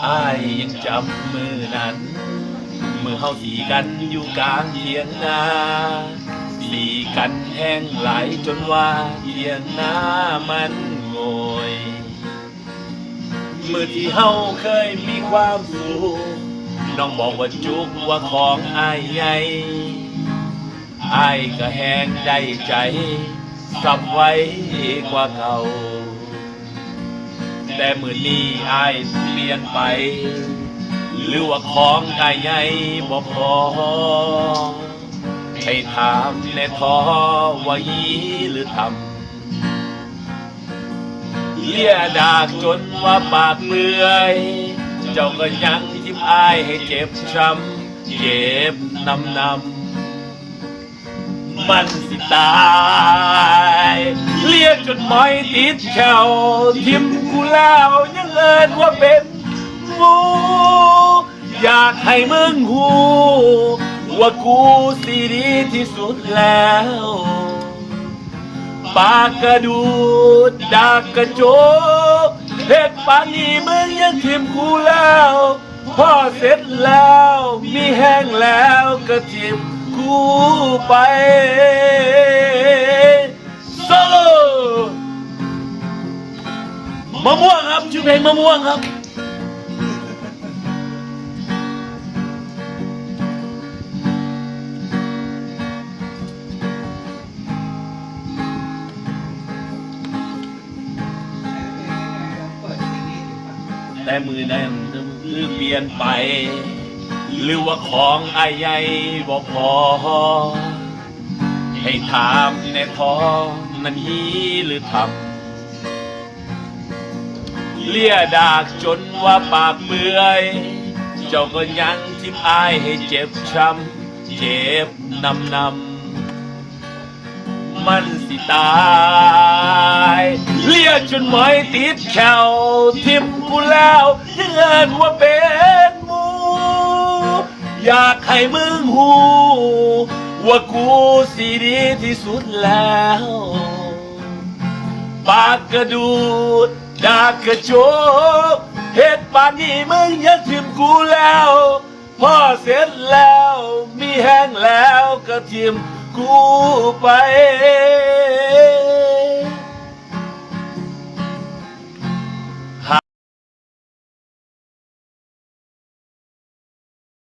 อายยังจำมือนั้น มือเฮาสีกันอยู่กลางเทียงนาสีกันแห้งไหลจนว่าเทียงนามันโงยมือที่เฮาเคยมีความสุขน้องบอกว่าจุกว่าของอายใหญ่อายก็แห้งได้ใจสับไว้กว่าเก่า แต่มือนี้อายเปลี่ยนไป หรือว่าของอายใหญ่บ่พอให้ถามในท้อว่ายีหรือทำเลียดากจนว่าปากเปื่อย เจ้าก็ยังทิมอายให้เจ็บช้ำเจ็บนำนำมันสิตายเลียจนมอยติดแขวทิม แล้วยังเอินว่าเป็นมูอยากให้มึงหูว่ากูสิดีที่สุดแล้วปากกระดูดดากกระโจกเฮ็ดปานนี้มึงยังทิมกูแล้ว พ่อเสร็จแล้วมีแห้งแล้วก็ทิมกูไป มะม่วงครับ ชื่อเพลงมะม่วงครับ แต่มือนั้นคือเปลี่ยนไป หรือว่าของไอายใหญ่บ่พอ ให้ถามในท้องนั้นฮีหรือทำ เลี่ยดากจนว่าปากเปื่อย เจ้าก็ยังทิมอายให้เจ็บช้ำ เจ็บนำนำมันสิตายเลี่ยจนหมอยติดแขวทิมกูแล้วยังเอินว่าเป็นหมู อยากให้มึงหู ว่ากูสิดีที่สุดแล้ว ปากกระดูด ดากกระโจกเหตุปานนี้มึงยังทิมกูแล้ว พ่อเสร็จแล้ว มีแห้งแล้วก็ทิมกูไป